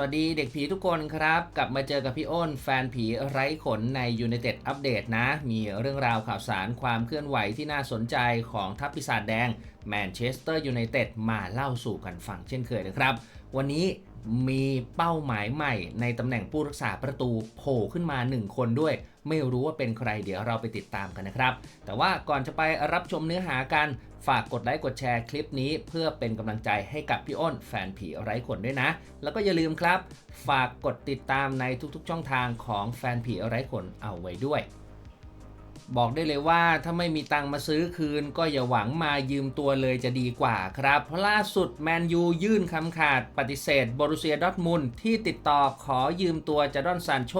วัสดีเด็กผีทุกคนครับ กลับมาเจอกับพี่อ้น แฟนผีไร้ขนใน United Update นะ มีเรื่องราวข่าวสารความเคลื่อนไหวที่น่าสนใจของทัพปีศาจแดงแมนเชสเตอร์ยูไนเต็ดมาเล่าสู่กันฟังเช่นเคยนะครับ วันนี้มีเป้าหมายใหม่ในตำแหน่งผู้รักษาประตูโผล่ขึ้นมา 1 คนด้วย ไม่รู้ว่าเป็นใครเดี๋ยวเราไปติดตามกันนะครับ แต่ว่าก่อนจะไปรับชมเนื้อหากันฝากกดไลค์กดแชร์คลิปนี้ เพื่อเป็นกำลังใจให้กับพี่อ้นแฟนผีไร้ขนด้วยนะ แล้วก็อย่าลืมครับ ฝากกดติดตามในทุกๆ ช่องทางของแฟนผีไร้ขนเอาไว้ด้วย บอกได้เลยว่าถ้าไม่มีตังมาซื้อคืน ก็อย่าหวังมายืมตัวเลยจะดีกว่าครับ เพราะล่าสุดแมนยูยื่นคำขาดปฏิเสธบรูเซียดอร์ทมุนที่ติดต่อขอยืมตัวจาดอนซานโช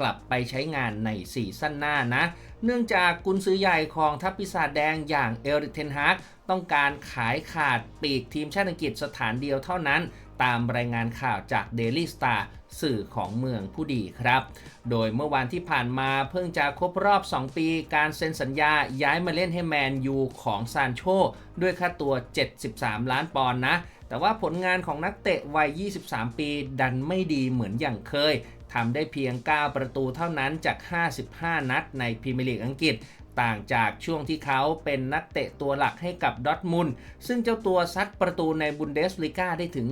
กลับไปใช้งานในซีซั่นหน้านะ เนื่องจากกุนซื้อใหญ่ของทัพปีศาจแดงอย่างเอริกเทนฮากต้องการขายขาดปีกทีมชาติอังกฤษสถานเดียวเท่านั้น ตามรายงานข่าวจาก Daily Star สื่อของเมืองผู้ดีครับ โดยเมื่อวานที่ผ่านมาเพิ่งจะครบรอบ 2 ปีการเซ็นสัญญาย้ายมาเล่นให้แมนยูของซานโชด้วยค่าตัว 73 ล้านปอนด์นะ แต่ว่าผลงานของนักเตะวัย 23 ปีดันไม่ดีเหมือนอย่างเคยทำได้เพียง 9 ประตูเท่านั้นจาก 55 นัดในพรีเมียร์ลีกอังกฤษ ต่างจากช่วงที่เขาเป็นนักเตะตัวหลักให้กับดอทมุนซึ่งเจ้าตัวซัดประตูในบุนเดสลิกาได้ถึง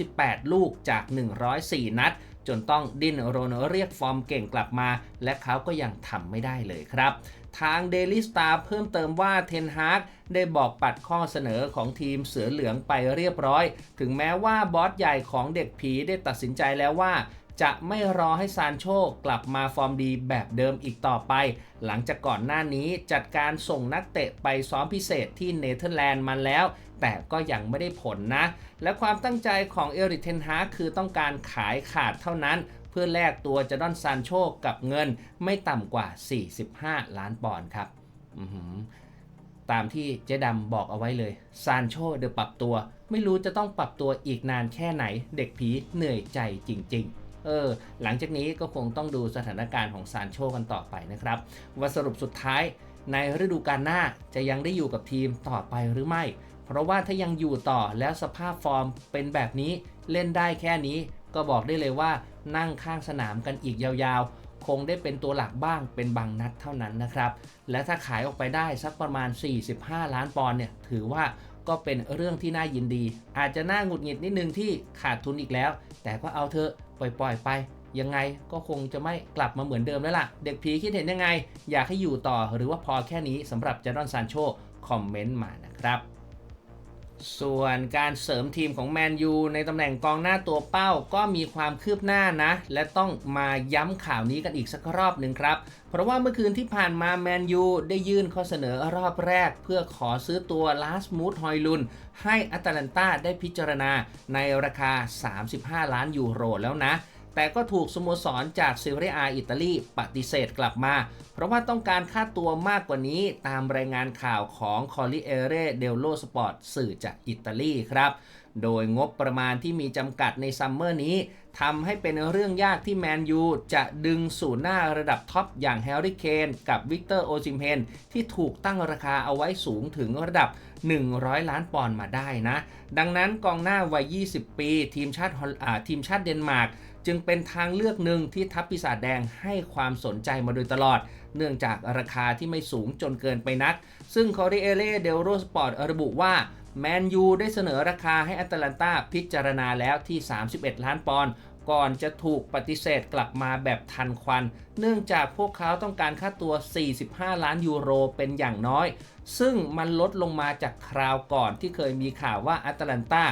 38 ลูกจาก 104 นัด จนต้องดิ้นรนเรียกฟอร์มเก่งกลับมา และเขาก็ยังทำไม่ได้เลยครับทาง Daily Star เพิ่มเติมว่าเทนฮากได้บอกปัดข้อเสนอของทีมเสือเหลืองไปเรียบร้อย ถึงแม้ว่าบอสใหญ่ของเด็กผีได้ตัดสินใจแล้วว่า จะไม่รอให้ซานโชกลับมาฟอร์มดีแบบเดิมอีกต่อไป หลังจากก่อนหน้านี้จัดการส่งนักเตะไปซ้อมพิเศษที่เนเธอร์แลนด์มาแล้ว แต่ก็ยังไม่ได้ผลนะ และความตั้งใจของเอริกเทนฮาคือต้องการขายขาดเท่านั้น เพื่อแลกตัวจาดอนซานโชกับเงินไม่ต่ำกว่า 45 ล้านปอนด์ครับตามที่เจ๊ดำบอกเอาไว้เลย ซานโชเดี๋ยวปรับตัว ไม่รู้จะต้องปรับตัวอีกนานแค่ไหน เด็กผีเหนื่อยใจจริง ๆ เออหลังจากนี้ก็คงต้องดูสถานการณ์ของซานโชกันต่อไปนะครับว่าสรุปสุดท้ายในฤดูกาลหน้าจะยังได้อยู่กับทีมต่อไปหรือไม่ เพราะว่าถ้ายังอยู่ต่อแล้วสภาพฟอร์มเป็นแบบนี้เล่นได้แค่นี้ ก็บอกได้เลยว่านั่งข้างสนามกันอีกยาวๆ คงได้เป็นตัวหลักบ้างเป็นบางนัดเท่านั้นนะครับ และถ้าขายออกไปได้สักประมาณ 45 ล้านปอนด์เนี่ยถือว่า ก็เป็นเรื่องที่น่ายินดี อาจจะน่าหงุดหงิดนิดนึงที่ขาดทุนอีกแล้ว แต่ก็เอาเถอะปล่อยๆไปยังไงก็คงจะไม่กลับมาเหมือนเดิมแล้วล่ะ เด็กผีคิดเห็นยังไง อยากให้อยู่ต่อหรือว่าพอแค่นี้สำหรับจาดอนซานโชคอมเมนต์มานะครับ ส่วนการเสริมทีมของแมนยูในตำแหน่งกองหน้าตัวเป้าก็มีความคืบหน้านะ และต้องมาย้ำข่าวนี้กันอีกสักรอบหนึ่งครับ เพราะว่าเมื่อคืนที่ผ่านมาแมนยูได้ยื่นข้อเสนอรอบแรก เพื่อขอซื้อตัวลาสมูดฮอยลุน ให้อัตแลนตาได้พิจารณาในราคา 35 ล้านยูโรแล้วนะ แต่ก็ถูกสโมสรจากเซเรียอาอิตาลีปฏิเสธกลับมา เพราะว่าต้องการค่าตัวมากกว่านี้ตามรายงานข่าวของคอริเอเรเดลโลสปอร์ตสื่อจากอิตาลีครับ โดยงบประมาณที่มีจำกัดในซัมเมอร์นี้ทำให้เป็นเรื่องยากที่แมนยูจะดึงสู่หน้าระดับท็อปอย่างแฮร์รี่เคนกับวิกเตอร์โอซิมเฮนที่ถูกตั้งราคาเอาไว้สูงถึงระดับ 100 ล้านปอนด์มาได้นะ ดังนั้นกองหน้าวัย 20 ปี ทีมชาติทีมชาติเดนมาร์ก จึงเป็นทางเลือกหนึ่งที่ทัพปีศาจแดงให้ความสนใจมาโดยตลอด เนื่องจากราคาที่ไม่สูงจนเกินไปนัก ซึ่งคอริเอเล่เดลโรสปอร์ตระบุว่าแมนยูได้เสนอราคาให้อัตแลนตาพิจารณาแล้วที่ 31 ล้านปอนด์ก่อนจะถูกปฏิเสธกลับมาแบบทันควัน เนื่องจากพวกเขาต้องการค่าตัว 45 ล้านยูโรเป็นอย่างน้อย ซึ่งมันลดลงมาจากคราวก่อนที่เคยมีข่าวว่าอัตแลนตา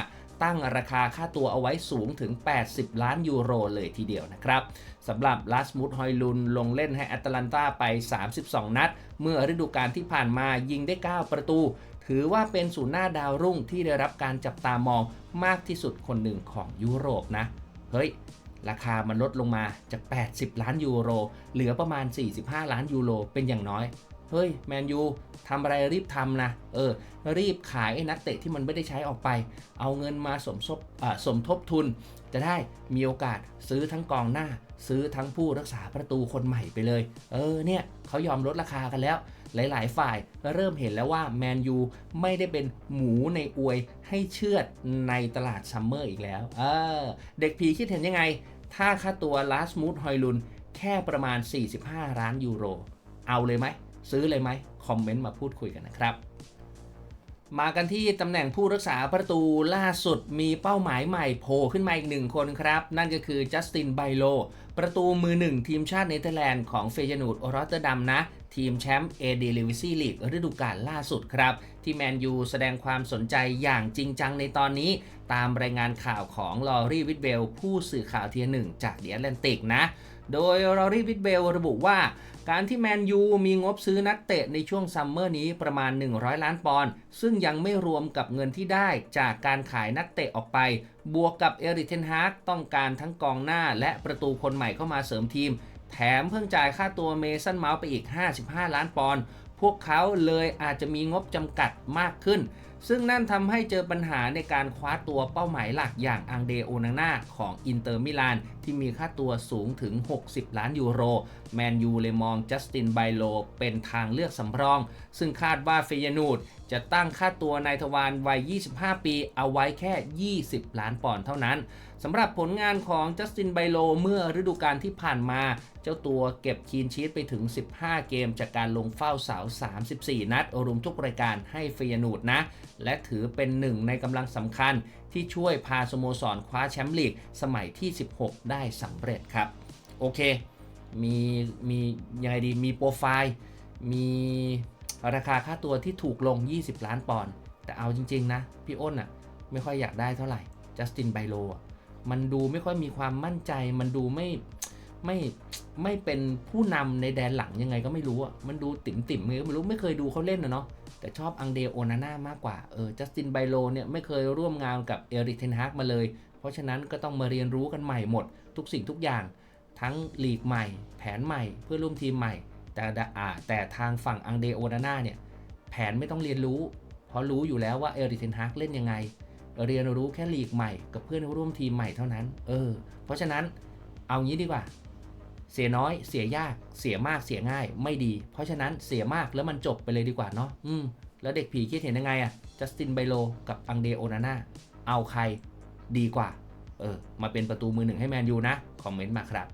ตั้งราคาค่าตัวเอาไว้สูงถึง 80 ล้านยูโรเลยทีเดียวนะครับสำหรับลาสมุดฮอยลุนลงเล่นให้แอตแลนตาไป 32 นัด เมื่อฤดูกาลที่ผ่านมายิงได้ 9 ประตู ถือว่าเป็นศูนย์หน้าดาวรุ่งที่ได้รับการจับตามองมากที่สุดคนหนึ่งของยุโรปนะ เฮ้ย ราคามันลดลงมาจาก 80 ล้านยูโร เหลือประมาณ 45 ล้านยูโรเป็นอย่างน้อย เฮ้ยแมนยูทำอะไรรีบทำนะเออรีบขายนักเตะที่มันไม่ได้ใช้ออกไป เอาเงินมาสมทบสมทบทุน จะได้มีโอกาสซื้อทั้งกองหน้า ซื้อทั้งผู้รักษาประตูคนใหม่ไปเลย เออเนี่ยเขายอมลดราคากันแล้ว หลายๆ ฝ่ายเริ่มเห็นแล้วว่าแมนยูไม่ได้เป็นหมูในอวยให้เชือดในตลาดซัมเมอร์อีกแล้วเออเด็กผีคิดเห็นยังไง ถ้าค่าตัวลาสมูดฮอยลุนแค่ประมาณ 45 ล้านยูโร เอาเลยไหม ซื้อเลยไหมคอมเมนต์มาพูดคุยกันนะครับ มากันที่ตำแหน่งผู้รักษาประตูล่าสุดมีเป้าหมายใหม่โผล่ขึ้นมาอีกหนึ่งคนครับ นั่นก็คือจัสตินไบโลประตูมือหนึ่งทีมชาติเนเธอร์แลนด์ของเฟยนูดอรอตเตอร์ดัมนะทีมแชมป์เอเดลิวิซี่ลีกฤดูกาลล่าสุดครับ ที่แมนยูแสดงความสนใจอย่างจริงจังในตอนนี้ ตามรายงานข่าวของลอรี่วิดเบลผู้สื่อข่าวเทียหนึ่งจากเดียแลนติกนะ โดยลอรี่วิดเบลระบุว่า การที่แมนยูมีงบซื้อนักเตะในช่วงซัมเมอร์นี้ประมาณ 100 ล้านปอนด์ซึ่งยังไม่รวมกับเงินที่ได้จากการขายนักเตะออกไป บวกกับเอริกเทนฮาร์กต้องการทั้งกองหน้าและประตูคนใหม่เข้ามาเสริมทีม แถมเพิ่งจ่ายค่าตัวเมสันเมาส์ไปอีก 55 ล้านปอนด์พวกเขาเลยอาจจะมีงบจำกัดมากขึ้น ซึ่งนั่นทำให้เจอปัญหาในการคว้าตัวเป้าหมายหลักอย่างอังเดโอนาน่าของอินเตอร์มิลานที่มีค่าตัวสูงถึง 60 ล้านยูโร แมนยูเลยมองจัสตินไบโลเป็นทางเลือกสำรอง ซึ่งคาดว่าเฟยนูด จะตั้งค่าตัวนายทวารวัย 25 ปี เอาไว้แค่ 20 ล้านปอนด์เท่านั้นสำหรับผลงานของจัสตินไบโลเมื่อฤดูกาลที่ผ่านมา เจ้าตัวเก็บคีนชีตไปถึง 15 เกมจากการลงเฝ้าเสา 34 นัดรวมทุกรายการให้เฟยนูดนะ และถือเป็นหนึ่งในกำลังสำคัญที่ช่วยพาสโมสรคว้าแชมป์ลีกสมัยที่ 16 ได้สำเร็จครับ โอเค มีมียังไงดีมีโปรไฟล์มี ราคาค่าตัวที่ถูกลง 20 ล้านปอนด์แต่เอาจริง ๆ นะ พี่อ้นอะไม่ค่อยอยากได้เท่าไหร่จัสตินไบโลอะมันดูไม่ค่อยมีความมั่นใจ มันดูไม่ไม่ไม่เป็นผู้นำในแดนหลังยังไงก็ไม่รู้อะมันดูติ่มติ่มๆไงก็ไม่รู้ไม่เคยดูเขาเล่นนะเนาะแต่ชอบอังเดโอนาน่ามากกว่าเออจัสตินไบโลเนี่ยไม่เคยร่วมงานกับเอริกเทนฮากมาเลย เพราะฉะนั้นก็ต้องมาเรียนรู้กันใหม่หมด ทุกสิ่งทุกอย่าง ทั้งลีกใหม่ แผนใหม่เพื่อร่วมทีมใหม่ แต่แต่อ่าแต่ทางฝั่งอังเดโอนาน่าเนี่ยแผนไม่ต้องเรียนรู้ เพราะรู้อยู่แล้วว่าเอริกเทนฮากเล่นยังไง เรียนรู้แค่ลีกใหม่กับเพื่อนร่วมทีมใหม่เท่านั้น เออ เพราะฉะนั้นเอางี้ดีกว่า เสียน้อย เสียยาก เสียมาก เสียง่าย ไม่ดี เพราะฉะนั้นเสียมากแล้วมันจบไปเลยดีกว่าเนาะ อืม แล้วเด็กผีคิดเห็นยังไงอะจัสตินไบโลกับอังเดโอนาน่า เอาใครดีกว่า เออ มาเป็นประตูมือหนึ่งให้แมนยูนะ คอมเมนต์มาครับ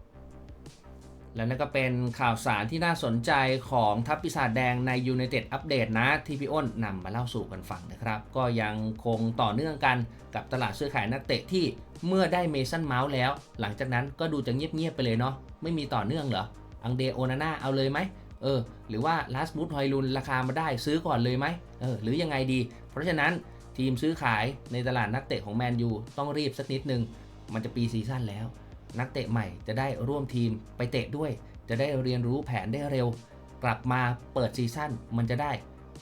และนั่นก็เป็นข่าวสารที่น่าสนใจของทัพปีศาจแดงใน United อัปเดตนะ ที่พี่อ้นนำมาเล่าสู่กันฟังนะครับ ก็ยังคงต่อเนื่องกันกับตลาดซื้อขายนักเตะที่เมื่อได้เมสันเมาส์แล้ว หลังจากนั้นก็ดูจะเงียบๆไปเลยเนาะไม่มีต่อเนื่องเหรอ อังเดโอนาน่าเอาเลยไหมเออ หรือว่าลาสบูตฮอยลุนราคามาได้ซื้อก่อนเลยไหมเออหรือยังไงดี เพราะฉะนั้นทีมซื้อขายในตลาดนักเตะของแมนยูต้องรีบสักนิดนึงมันจะปีซีซั่นแล้ว นักเตะใหม่จะได้ร่วมทีมไปเตะด้วย จะได้เรียนรู้แผนได้เร็ว กลับมาเปิดซีซั่นมันจะได้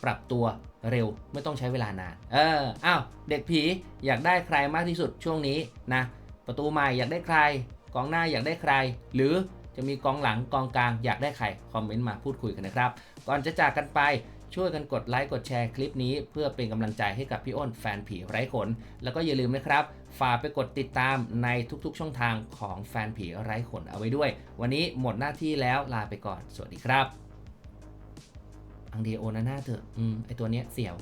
ปรับตัวเร็วไม่ต้องใช้เวลานาน เออ อ้าว เด็กผีอยากได้ใครมากที่สุดช่วงนี้นะ ประตูใหม่อยากได้ใคร กองหน้าอยากได้ใคร หรือจะมีกองหลังกองกลางอยากได้ใคร คอมเมนต์มาพูดคุยกันนะครับ ก่อนจะจากกันไปช่วยกันกดไลค์กดแชร์คลิปนี้ เพื่อเป็นกำลังใจให้กับพี่อ้นแฟนผีไร้ขน แล้วก็อย่าลืมนะครับ ฝากไปกดติดตามในทุกๆช่องทางของแฟนผีไร้ขนเอาไว้ด้วย วันนี้หมดหน้าที่แล้วลาไปก่อน สวัสดีครับ อังเดโอนาน่าเถอะ อืม ไอตัวเนี้ยเสียว